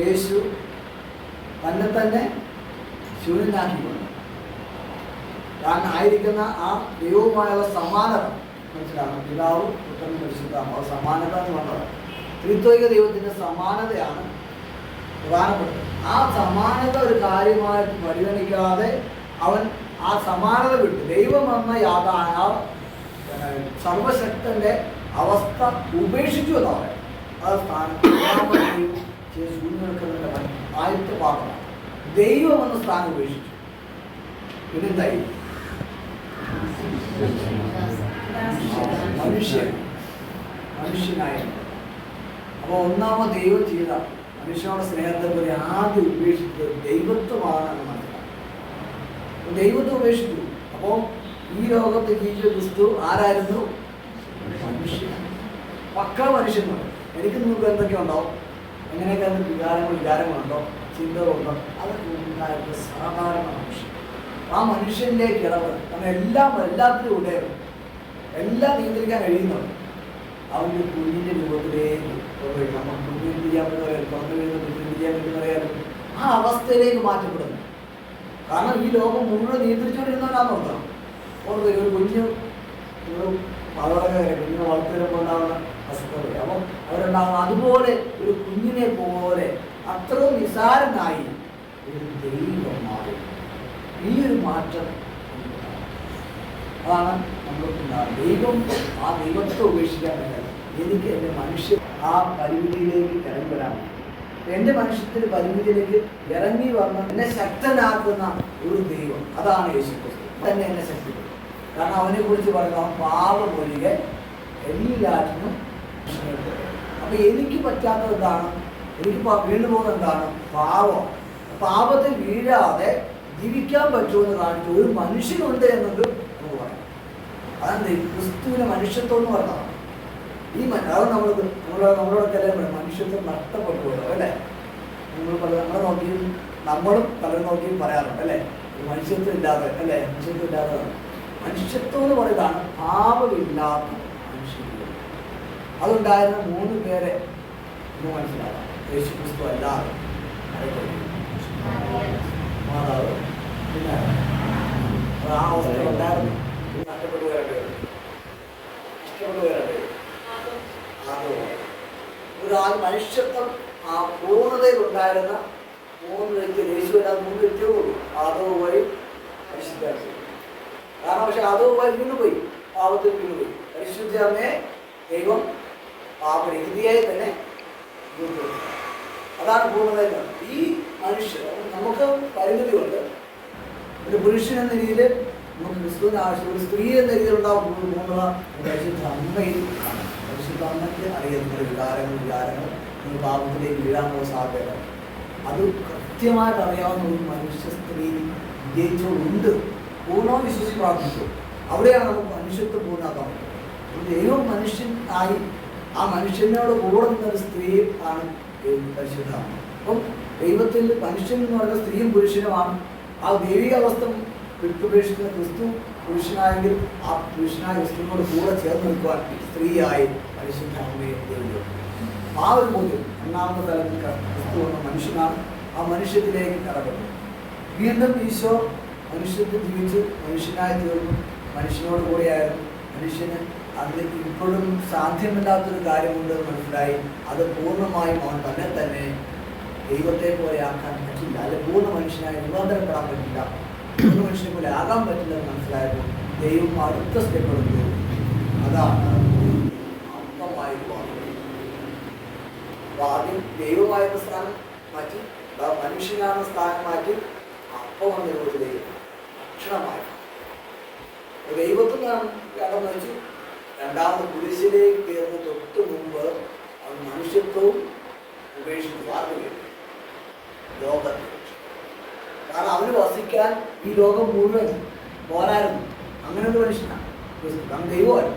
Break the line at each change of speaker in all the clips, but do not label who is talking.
യേശു തന്നെ തന്നെ ശൂന്യനാക്കിക്കൊണ്ട്. താൻ ആയിരിക്കുന്ന ആ ദൈവവുമായുള്ള സമാനത. മനസ്സിലാക്കണം. പിതാവ് പുത്രൻ ആ സമാനത എന്ന് പറഞ്ഞത് ത്രിത്വിക ദൈവത്തിന്റെ സമാനതയാണ് പ്രധാനപ്പെട്ടത്. ആ സമാനത ഒരു കാര്യമായിട്ട് പരിഗണിക്കാതെ അവൻ ആ സമാനത വിട്ടു. ദൈവം എന്ന യാതാണ് ആ സർവശക്തന്റെ അവസ്ഥ ഉപേക്ഷിച്ചു എന്നാണ് ആ സ്ഥാനം. ആദ്യത്തെ പാത്രം ദൈവം എന്ന സ്ഥാനം ഉപേക്ഷിച്ചു. പിന്നെന്തായി? മനുഷ്യൻ. മനുഷ്യനായ അപ്പോൾ ഒന്നാമത് ദൈവം ചെയ്ത മനുഷ്യനോട് സ്നേഹത്തെ പോലെ ആദ്യം ഉപേക്ഷിച്ചത് ദൈവത്വമാണ് എന്ന് മനസ്സിലാക്കി ദൈവത്തെ ഉപേക്ഷിച്ചു. അപ്പോൾ ഈ ലോകത്ത് ജീവിച്ച ക്രിസ്തു ആരായിരുന്നു? മനുഷ്യൻ. പക്ക മനുഷ്യന്മാർ എനിക്ക് നിങ്ങൾക്ക് എന്തൊക്കെ ഉണ്ടാവും എങ്ങനെയൊക്കെ അതിന് വികാരങ്ങൾ വികാരങ്ങളുണ്ടോ ചിന്തകളുണ്ടോ അതൊക്കെ ഉണ്ടായിട്ട് സാധാരണ മനുഷ്യൻ. ആ മനുഷ്യന്റെ ഇടപെടൽ അവൻ എല്ലാം എല്ലാത്തിലും ഉടയവൻ എല്ലാം നിയന്ത്രിക്കാൻ കഴിയുന്നുണ്ട് അവന്റെ കുഞ്ഞിന്റെ രൂപത്തിലേക്ക് നമ്മൾ കുഞ്ഞിന് ചെയ്യാൻ പറ്റുന്ന തുറന്നു വീഴുന്ന കുഞ്ഞിന് ചെയ്യാൻ പറ്റുന്ന പറയാം ആ അവസ്ഥയിലേക്ക് മാറ്റപ്പെടുന്നു. കാരണം ഈ ലോകം മുഴുവൻ നിയന്ത്രിച്ചുകൊണ്ടിരുന്നവരാന്ന് നോക്കണം ഓർത്ത് ഒരു കുഞ്ഞ് ഒരു വളർക്കെ കുഞ്ഞിനെ വളർത്തിയപ്പോൾ ഉണ്ടാകുന്ന അസുഖങ്ങൾ അപ്പം അവരുണ്ടാകുന്ന അതുപോലെ ഒരു കുഞ്ഞിനെ പോലെ അത്ര നിസാരനായി ഒരു ദൈവം മാറും ഈ ഒരു മാറ്റം അതാണ് നമ്മൾക്ക് ദൈവം ആ ദൈവത്തെ ഉപേക്ഷിക്കാൻ വേണ്ടത് എനിക്ക് എന്റെ മനുഷ്യൻ ആ പരിമിതിയിലേക്ക് ഇറങ്ങി എന്റെ മനുഷ്യത്തിന്റെ പരിമിതിയിലേക്ക് ഇറങ്ങി വന്ന് എന്നെ ശക്തനാക്കുന്ന ഒരു ദൈവം അതാണ് യേശു ക്രിസ്തു തന്നെ എന്നെ ശക്തിപ്പെടുത്തും. കാരണം അവനെ കുറിച്ച് പറയുന്ന പാപമൊഴികെ എല്ലാറ്റിനും അപ്പൊ എനിക്ക് പറ്റാത്തത് എന്താണ്? എനിക്ക് വീണ്ടും വീണു പോകുന്നത് എന്താണ്? പാവം പാപത്തിൽ വീഴാതെ ജീവിക്കാൻ പറ്റുമെന്ന് കാണിച്ചു ഒരു മനുഷ്യനുണ്ട് എന്നത് നമുക്ക് പറയാം. അതെന്ത്? ക്രിസ്തുവിനെ മനുഷ്യത്വം എന്ന് പറഞ്ഞതാണ് ഈ അത് നമ്മൾ നമ്മളെ നമ്മളോടൊക്കെ എല്ലാം മനുഷ്യത്വം നഷ്ടപ്പെട്ടു പോയത് അല്ലേ? നമ്മൾ പല നമ്മളെ നോക്കിയും നമ്മളും പലരും നോക്കിയും പറയാറുണ്ട് അല്ലേ? മനുഷ്യത്വം ഇല്ലാതെ അല്ലേ? മനുഷ്യത്വം ഇല്ലാതെ. മനുഷ്യത്വം എന്ന് പറയുന്നതാണ് പാപമില്ലാത്ത അതുണ്ടായിരുന്ന മൂന്ന് പേരെ ഒന്ന് മനസ്സിലാക്കാം. യേശു ക്രിസ്തു അല്ലാതെ? മാതാവ് പിന്നെ അത് ആ അവസ്ഥ ഉണ്ടായിരുന്നു. ഇത് നഷ്ടപ്പെട്ടു പോയാൽ ഒരു ആ മനുഷ്യത്വം ആ പൂർണതയിൽ ഉണ്ടായിരുന്ന മൂന്ന് വ്യക്തി യേശുവില്ലാതെ മൂന്ന് വ്യക്തിയേ ഉള്ളൂ. ആദവ് വഴി പരിശുദ്ധാക്കി കാരണം പക്ഷെ ആദവ് വഴി പാവത്തിൽ പാപത്തിൽ പോയി. പരിശുദ്ധ അമ്മയെ ദൈവം പാപരഹിതിയായി തന്നെ അതാണ് പൂർണത ഈ മനുഷ്യർ നമുക്ക് പരിമിതിയുണ്ട് ഒരു പുരുഷൻ എന്ന രീതിയിൽ നമുക്ക് ക്രിസ്തുവിന് ആവശ്യം ഒരു സ്ത്രീ എന്ന രീതിയിൽ ഉണ്ടാവും പൂർണത അമ്മയിൽ. പരിശുദ്ധ അമ്മയ്ക്ക് അറിയുന്ന വികാരങ്ങൾ വികാരങ്ങൾ നിങ്ങൾ പാപത്തിലേക്ക് വീഴാനുള്ള സാധ്യത അത് കൃത്യമായിട്ട് അറിയാവുന്ന ഒരു മനുഷ്യ സ്ത്രീ വിജയിച്ചുകൊണ്ട് പൂർണവും വിശ്വസിച്ച് പ്രാർത്ഥിച്ചു. അവിടെയാണ് നമുക്ക് മനുഷ്യത്വം പൂർണമാക്കാൻ പറ്റുന്നത്. ദൈവം മനുഷ്യൻ ആയി ആ മനുഷ്യനോട് കൂടുന്ന ഒരു സ്ത്രീ ആണ് പരിശുദ്ധ. അപ്പം ദൈവത്തിൽ മനുഷ്യൻ എന്ന് പറയുന്ന സ്ത്രീയും പുരുഷനുമാണ് ആ ദൈവിക അവസ്ഥ വിട്ടുപേക്ഷിക്കുന്ന ക്രിസ്തു പുരുഷനായെങ്കിൽ ആ പുരുഷനായ ക്രിസ്തുവിനോട് കൂടെ ചേർന്ന് നിൽക്കുവാൻ സ്ത്രീയായി പരിശുദ്ധ അമ്മയെ ദൈവം ആ ഒരു മൂല്യം രണ്ടാമത്തെ തലത്തിൽ ക്രിസ്തു എന്ന മനുഷ്യനാണ് ആ മനുഷ്യത്തിലേക്ക് കടക്കുന്നത് വീണ്ടും ഈശോ മനുഷ്യത്തിൽ ജീവിച്ച് മനുഷ്യനായി തീർന്നു. മനുഷ്യനോട് കൂടെയായിരുന്നു. മനുഷ്യന് അതിലേക്ക് ഇപ്പോഴും സാധ്യമല്ലാത്തൊരു കാര്യമുണ്ട് മനസ്സിലായി. അത് പൂർണമായും അവൻ തന്നെ തന്നെ ദൈവത്തെ പോലെ ആക്കാൻ പറ്റില്ല. അല്ലെ പൂർണ മനുഷ്യനായി രൂപാന്തരപ്പെടാൻ പറ്റില്ല. പൂർണ മനുഷ്യനെ പോലെ ആകാൻ പറ്റില്ല എന്ന് മനസ്സിലായപ്പോൾ ദൈവം അടുത്ത സ്റ്റെപ്പ് അതാണ് അർത്ഥമായി ആദ്യം ദൈവമായിരുന്ന സ്ഥാനം മാറ്റി മനുഷ്യനാണ് സ്ഥാനം മാറ്റി അപ്പം വന്നിരുന്നത് ദൈവം. ഭക്ഷണമായി ദൈവത്തിൽ നാം കടന്നു വെച്ചു. രണ്ടാമത് കുരിശിലേക്ക് കയറുന്ന തൊട്ട് മുമ്പ് അവൻ മനുഷ്യത്വവും ഉപേക്ഷിച്ചു കേട്ടു ലോകത്തെ കാരണം അവന് വസിക്കാൻ ഈ ലോകം മുഴുവൻ പോരായിരുന്നു. അങ്ങനെ ഒരു മനുഷ്യനാണ് ദൈവമല്ല.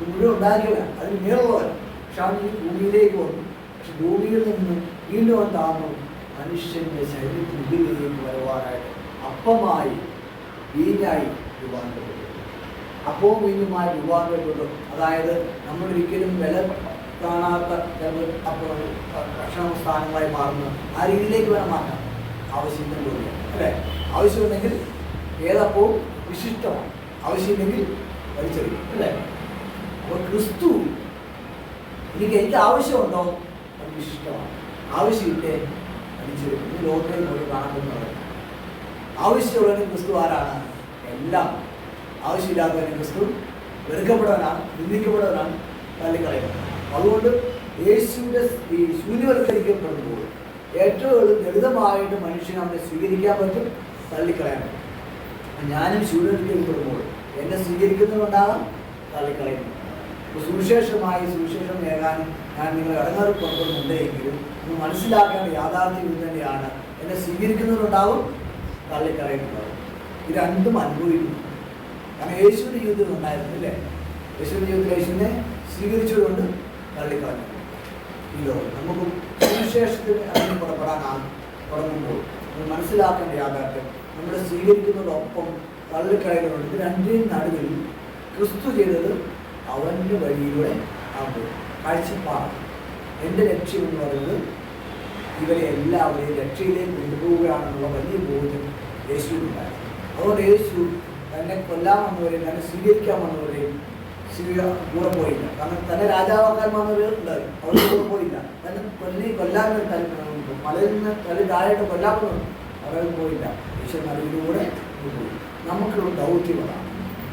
മുഴുവൻ ഉണ്ടാക്കിയവനാണ് അതിന് മേളുള്ളവൻ പക്ഷെ അവൻ ഈ ഭൂമിയിലേക്ക് വന്നു. പക്ഷെ ഭൂമിയിൽ നിന്ന് വീണ്ടും അവൻ താന്നു. മനുഷ്യന്റെ ശരീരത്തിനുള്ളിലേക്ക് വരുവാനായിട്ട് അപ്പമായി വീഞ്ഞായി രൂപാന്തരപ്പെട്ടു വീഞ്ഞുമായി രൂപാന്തരപ്പെട്ടു അതായത് നമ്മൾ ഒരിക്കലും വില കാണാത്ത ഭക്ഷണ സ്ഥാനങ്ങളായി മാറുന്നു. ആ രീതിയിലേക്ക് വേണം മാറ്റാം ആവശ്യമില്ല അല്ലേ? ആവശ്യമുണ്ടെങ്കിൽ ഏതപ്പവും വിശിഷ്ടമാണ്. ആവശ്യമില്ലെങ്കിൽ വലിച്ചെറിയും അല്ലേ? അപ്പോൾ ക്രിസ്തു എനിക്ക് എനിക്ക് ആവശ്യമുണ്ടോ അത് വിശിഷ്ടമാണ്. ആവശ്യമില്ലേ വലിച്ചെറിയും. ലോകത്തിൽ പോയി കാണാൻ പറ്റുന്നത് ആവശ്യമുള്ളവന് ക്രിസ്തു ആരാണ്? എല്ലാം ആവശ്യമില്ലാത്തവന് ക്രിസ്തു വെറുക്കപ്പെടുവാനാണ് നിന്ദിക്കപ്പെടുവാനാണ് തള്ളിക്കളയുന്നത്. അതുകൊണ്ട് യേശുവിന്റെ ഈ ശൂന്യവൽക്കരിക്കപ്പെടുമ്പോൾ ഏറ്റവും ലളിതമായിട്ട് മനുഷ്യനെ അവനെ സ്വീകരിക്കാൻ പറ്റും തള്ളിക്കളയാൻ പറ്റും. ഞാനും ശൂന്യവൽക്കരിക്കപ്പെടുമ്പോൾ എന്നെ സ്വീകരിക്കുന്നതുകൊണ്ടാകാം തള്ളിക്കളയുന്നത് അപ്പോൾ സുവിശേഷമായി സുവിശേഷം നേടാൻ ഞാൻ നിങ്ങൾ ഇടങ്ങാറ് പുറപ്പെടുന്നുണ്ടെങ്കിലും ഒന്ന് മനസ്സിലാക്കേണ്ട യാഥാർത്ഥ്യം ഇത് തന്നെയാണ്. എന്നെ സ്വീകരിക്കുന്നവരുണ്ടാവും തള്ളിക്കളയുന്നുണ്ടാവും ഇത് രണ്ടും അനുഭവിക്കുന്നു. കാരണം യേശുവിന്റെ ജീവിതത്തിൽ ഉണ്ടായിരുന്നു അല്ലേ? യേശുവിന്റെ ജീവിതത്തിൽ യേശുവിനെ സ്വീകരിച്ചുകൊണ്ട് തള്ളിക്കളഞ്ഞു. ലോകം. നമുക്ക് സുവിശേഷത്തിന് അതിന് പുറപ്പെടാനാണ് തുടങ്ങുമ്പോൾ നമ്മൾ മനസ്സിലാക്കേണ്ട യാഥാർത്ഥ്യം. നമ്മൾ സ്വീകരിക്കുന്നതോടൊപ്പം തള്ളിക്കളയുന്നുണ്ട് ഇത് രണ്ടിനും നടുവിൽ ക്രിസ്തു ചെയ്തത് അവന്റെ വഴിയിലൂടെ ആ പോയി കാഴ്ചപ്പാട്. എന്റെ ലക്ഷ്യം എന്ന് പറയുന്നത് ഇവരെ എല്ലാവരെയും രക്ഷയിലേക്ക് കൊണ്ടുപോവുകയാണെന്നുള്ള വലിയ ബോധ്യം യേശുവിനുണ്ടായിരുന്നു. അതുകൊണ്ട് യേശു തന്നെ കൊല്ലാൻ വന്നവരെയും തന്നെ സ്വീകരിക്കാൻ വന്നവരെയും സ്വീക കൂടെ പോയില്ല. കാരണം തന്നെ രാജാവാക്കാൻ ഉണ്ടായി അവർ കൂടെ പോയില്ല. തന്നെ കൊല്ലി കൊല്ലാൻ തല മലയിൽ നിന്ന് തല താഴെ കൊല്ലാമെന്ന് അവർ പോയില്ല. പക്ഷെ നടുവിലൂടെ പോയി. നമുക്കുള്ള ദൗത്യങ്ങളാണ്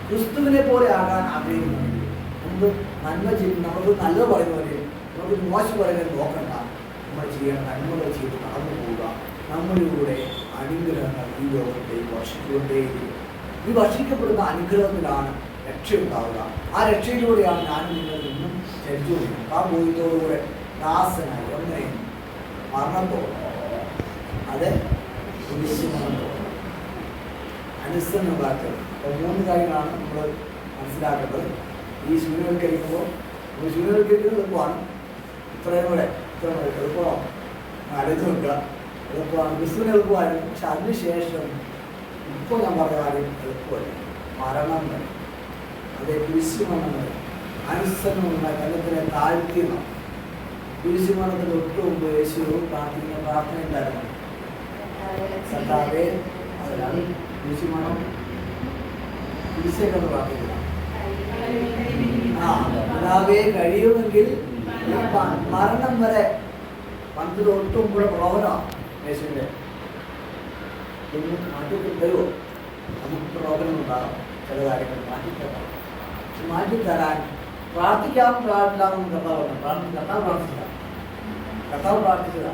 ക്രിസ്തുവിനെ പോലെ ആകാൻ ആഗ്രഹിക്കുന്നുണ്ട് നമുക്ക് നന്മ ചെയ്ത് നമുക്ക് നല്ലത് പറയുന്നവരെ നമുക്ക് മോശം പറയുന്നത് നോക്കണ്ട. നമ്മൾ ചെയ്യേണ്ട നന്മകൾ ചെയ്ത് കടന്നു പോവുക. നമ്മളിലൂടെ അനുഗ്രഹങ്ങൾ ഈ ലോകത്തെ വർഷിച്ചുകൊണ്ടേയിരിക്കും. ഈ ഭക്ഷിക്കപ്പെടുന്ന അനുഗ്രഹത്തിലാണ് രക്ഷയുണ്ടാവുക. ആ രക്ഷയിലൂടെയാണ് ഞാനും നിങ്ങൾ ഇന്നും ചരിച്ചുകൊണ്ടിരിക്കുന്നത് ആ ബോധ്യത്തോടുകൂടെ ദാസനായി ഒന്നേ. മരണത്തോ? അത്. വാക്യം അപ്പോൾ മൂന്ന് കാര്യങ്ങളാണ് നമ്മൾ മനസ്സിലാക്കേണ്ടത്. ഈ ശൂന്യവൽക്കരിക്കുമ്പോൾ ഒരു ശൂന്യവൽക്കരിക്കുന്നത് എളുപ്പമാണ്. ഇത്രയും കൂടെ ഇത്ര എളുപ്പമാണ് ആലോചിച്ച് നോക്കുക. എളുപ്പമാണ്. ക്രിസ്തുവിന് എളുപ്പമായിരുന്നു. പക്ഷെ അതിനുശേഷം ഇപ്പോൾ ഞാൻ പറഞ്ഞ കാര്യം എളുപ്പമല്ല? മരണം വരെ. അതേ കുരിശുമരണം വരെ. അനുസരണമുണ്ടായി അദ്ദേഹത്തിനെ താഴ്ത്തിയണം കുരിശുമരണത്തിന് ഒട്ടു മുമ്പ് യേശു പ്രാർത്ഥിക്കുന്ന പ്രാർത്ഥന ഉണ്ടായിരുന്നു കഴിയുമെങ്കിൽ മരണം വരെ. പണ്ട് തൊട്ടും കൂടെ പ്രലോഭനമാണ് യേശുവിന്റെ. ഇന്ന് മാറ്റി തരുമോ നമുക്ക് പ്രോബ്ലം ഉണ്ടാകാം ചില കാര്യങ്ങൾ മാറ്റിത്തരാം. മാറ്റിത്തരാൻ പ്രാർത്ഥിക്കാൻ പ്രാർത്ഥിക്കാമെന്ന് കർത്താവ് പറഞ്ഞു. കർത്താവ് പ്രാർത്ഥിച്ചില്ല. കർത്താവ് പ്രാർത്ഥിച്ചില്ല.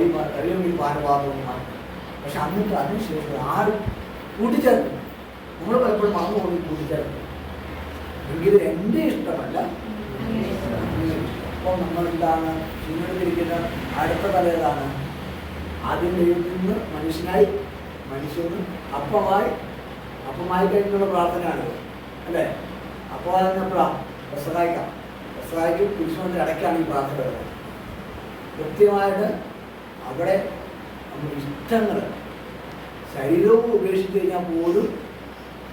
ഈ കഴിയും ഈ മാറ്റി പക്ഷെ അന്നിട്ട് അതിനുശേഷം ആരും കൂട്ടിച്ചേർക്കും നമ്മൾ പലപ്പോഴും മറന്നു പോയി കൂട്ടിച്ചേർക്കും എങ്കിലും എന്റെ ഇഷ്ടമല്ല. അപ്പോൾ നമ്മളെന്താണ്? ചിന്തിരിക്കുന്ന അടുത്ത തല ഏതാണ് ആദ്യം നിന്ന് മനുഷ്യനായി മനുഷ്യന് അപ്പമായി അപ്പമായി കഴിഞ്ഞുള്ള പ്രാർത്ഥനയാണ് അല്ലേ? അപ്പോൾ എപ്പോഴാണ് പ്രസഹായിക്കാം പുരുഷന്റെ ഇടയ്ക്കാണ് ഈ പ്രാർത്ഥന കൃത്യമായിട്ട് അവിടെ നമ്മുടെ ഇഷ്ടങ്ങൾ ശരീരവും ഉപേക്ഷിച്ച് കഴിഞ്ഞാൽ പോലും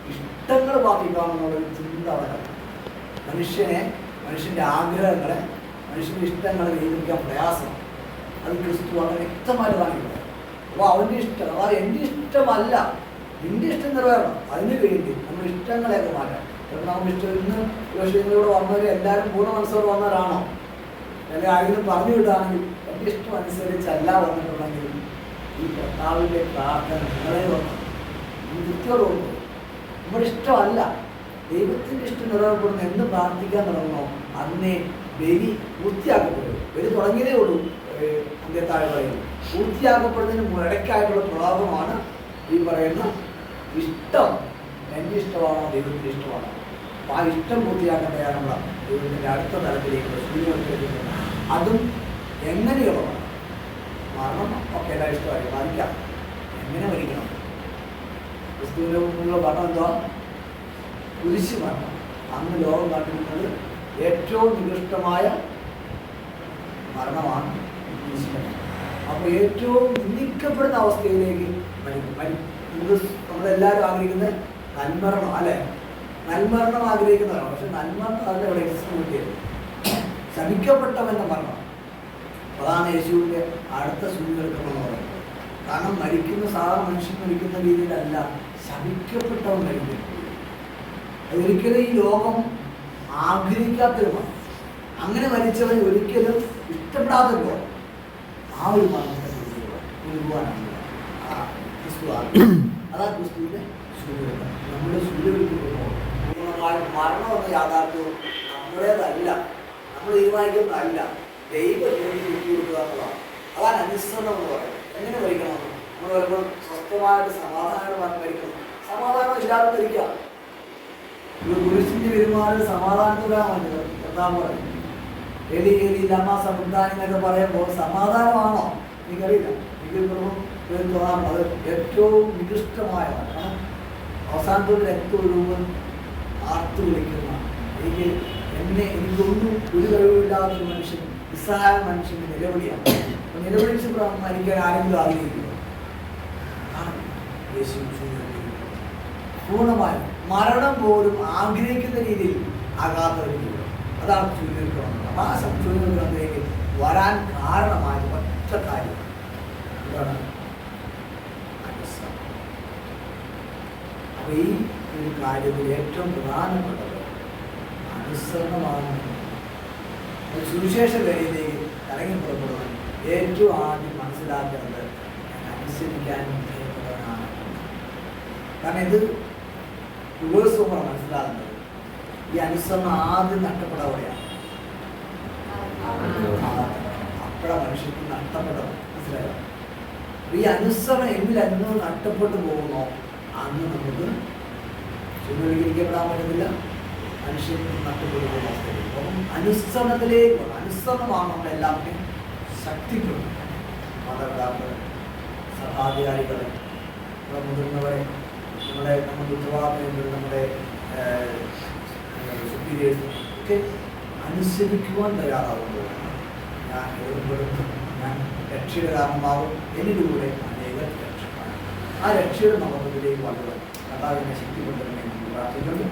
ഇഷ്ടങ്ങൾ ബാധിക്കാമെന്നുള്ളൊരു ചിന്ത അവിടെ മനുഷ്യനെ മനുഷ്യന്റെ ആഗ്രഹങ്ങളെ മനുഷ്യന്റെ ഇഷ്ടങ്ങളെ നിയന്ത്രിക്കാൻ പ്രയാസം. അത് ക്രിസ്തു വളരെ വ്യക്തമായിട്ട് കാണിക്കുന്നത് അപ്പോൾ അവന്റെ ഇഷ്ടം അത് എന്റെ ഇഷ്ടമല്ല നിന്റെ ഇഷ്ടം നിറവേറണം അതിന് വേണ്ടി നമ്മുടെ ഇഷ്ടങ്ങളെയൊക്കെ മാറ്റാം ചിലപ്പോൾ ഇഷ്ടം ഇന്ന് വിഷയങ്ങളിലൂടെ വന്നവർ എല്ലാവരും പൂർണ മനസ്സോടെ വന്നവരാണോ? അല്ലെങ്കിൽ ആരെങ്കിലും പറഞ്ഞു വിടുകയാണെങ്കിൽ എന്റെ ഇഷ്ടം അനുസരിച്ചല്ല വന്നിട്ടുണ്ടെങ്കിൽ ഈ കർത്താവിന്റെ പ്രാർത്ഥന നിങ്ങളെ വന്നു. കൃത്യതോടും നമ്മുടെ ഇഷ്ടമല്ല. ദൈവത്തിന്റെ ഇഷ്ടം നിറവേറപ്പെടുന്ന എന്ന് പ്രാർത്ഥിക്കാൻ തുടങ്ങണോ അന്നേ ബലി പൂർത്തിയാക്കപ്പെടും. ബലി തുടങ്ങിയതേ ഉള്ളൂ. ഏഹ് താഴെ പറയുന്നു. പൂർത്തിയാക്കപ്പെടുന്നതിന് ഇടയ്ക്കായിട്ടുള്ള പ്രതാപമാണ് ഈ പറയുന്ന ഇഷ്ടം. എന്റെ ഇഷ്ടമാണോ? ദൈവത്തിന്റെ ഇഷ്ടമാണോ? അപ്പോൾ ആ ഇഷ്ടം പൂർത്തിയാക്കാൻ തയ്യാറുള്ള ദൈവത്തിന്റെ അടുത്ത തലത്തിലേക്ക് സൂര്യവൽക്കരിക്കുന്നത് അതും എങ്ങനെയുള്ളതാണ് മരണം ഒക്കെ എല്ലാ ഇഷ്ടമായി മരിക്കാം എങ്ങനെ മരിക്കണം? ക്രിസ്തുവിനുള്ള മരണം എന്താ? കുരിശ് മരണം. അന്ന് ലോകം കണ്ടിരുന്നത് ഏറ്റവും നികൃഷ്ടമായ മരണമാണ്. അപ്പോൾ ഏറ്റവും നിന്ദിക്കപ്പെടുന്ന അവസ്ഥയിലേക്ക് മരിക്കും മരിക്കും നമ്മളെല്ലാവരും ആഗ്രഹിക്കുന്നത് നന്മരണം അല്ലേ? നന്മരണം ആഗ്രഹിക്കുന്നതാണ് പക്ഷെ നന്മരണം അതിന്റെ ഇവിടെ എക്സിക്യൂട്ട് ചെയ്യുന്നത് ശമിക്കപ്പെട്ടവെന്ന മരണം. അതാണ് യേശുവിന്റെ അടുത്ത സൂചികൾക്കെന്ന് പറയുന്നത്. കാരണം മരിക്കുന്ന സാധാരണ മനുഷ്യൻ മരിക്കുന്ന രീതിയിലല്ല ശമിക്കപ്പെട്ടവൻ മരിക്കുന്നത് ഒരിക്കലും ഈ ലോകം ആഗ്രഹിക്കാത്തൊരു അങ്ങനെ മരിച്ചവൻ ഒരിക്കലും ഇഷ്ടപ്പെടാത്തൊരു ആ ഒരു മരണം എന്ന യാഥാർത്ഥ്യവും നമ്മുടേതല്ല നമ്മൾ തീരുമാനിക്കുന്നതല്ല ദൈവം ജോലി വിട്ടുകൊടുക്കുക എന്നുള്ളതാണ് അതാണ് അനുസരണം എന്ന് പറയുന്നത് എങ്ങനെ മരിക്കണം നമ്മൾ വരുമ്പോൾ സ്വസ്ഥമായിട്ട് സമാധാനമായിട്ട് മരിക്കണം സമാധാനം ഇല്ലാതെ ഒരു പുരുഷന്റെ പെരുമാറിൽ സമാധാനത്തിലാണ് എന്താ പറയുന്നത് എലി എലി ലമ സമുദായം എന്നൊക്കെ പറയുമ്പോൾ സമാധാനമാണോ? എനിക്കറിയില്ല. എനിക്ക് അത് ഏറ്റവും നികൃഷ്ടമായതാണ് കാരണം അവസാനത്തോട് രൂപം ആർത്തു വിളിക്കുന്ന എനിക്ക് എന്നെ എനിക്കൊന്നും ഒരു കഴിവില്ലാത്ത ഒരു മനുഷ്യൻ നിസ്സഹായ മനുഷ്യന്റെ നിലവിളിയാണ്. അപ്പോൾ നിലവിളിച്ച് മരിക്കാൻ ആരെങ്കിലും ആഗ്രഹിക്കുന്നു മരണം പോലും ആഗ്രഹിക്കുന്ന രീതിയിൽ ആകാത്ത ഒരു അതാണ് ചുരുക്കം. ആ ചുരുക്കം വരാൻ കാരണമായ ഒറ്റ കാര്യം. എന്താണ്. അപ്പൊ ഈ ഒരു കാര്യത്തിൽ ഏറ്റവും പ്രധാനപ്പെട്ടത് അനുസരണമാണ്. സുവിശേഷ വേദിയിലേക്ക് ഇറങ്ങി പുറപ്പെടുവാൻ ഏറ്റവും ആദ്യം മനസ്സിലാക്കേണ്ടത് അനുസരിക്കാനും ഭയപ്പെടുന്നവനാണ് കാരണം ഇത് ദിവസവും മനസ്സിലാകുന്നത് ഈ അനുസരണം ആദ്യം നഷ്ടപ്പെടാവുകയാണ് മനുഷ്യർക്ക് നഷ്ടപ്പെട്ടത് മനസ്സിലായോ? ഈ അനുസരണം എന്നിൽ അന്ന് നഷ്ടപ്പെട്ടു പോകുന്നോ. അന്ന് നമുക്ക് ചുമതലീകരിക്കപ്പെടാൻ പറ്റുന്നില്ല മനുഷ്യർക്ക് നഷ്ടപ്പെട്ടു പോകുന്ന അവസ്ഥയിൽ അപ്പം അനുസരണത്തിലേക്ക്. അനുസരണമാണ് നമ്മുടെ എല്ലാവർക്കും ശക്തിപ്പെടുന്നത് മാതാപിതാക്കൾ സഭാധികാരികളെ നമ്മുടെ മുതിർന്നവരെ നമ്മുടെ നമ്മുടെ ഉത്തരവാദിത്തങ്ങൾ നമ്മുടെ സുപ്പീരിയേഴ്സ് ഒക്കെ അനുസരിക്കുവാൻ തയ്യാറാവുമ്പോൾ ഞാൻ ഏർപ്പെടുത്തും ഞാൻ രക്ഷയുടെ കാരണമാവും എന്നിലൂടെ അനേകം രക്ഷപ്പെടും ആ രക്ഷയുടെ നമുക്കിലേക്ക് വളരുക കർത്താവിനെ ശക്തിപ്പെടുത്തണമെന്ന് പ്രാർത്ഥിക്കുന്നു.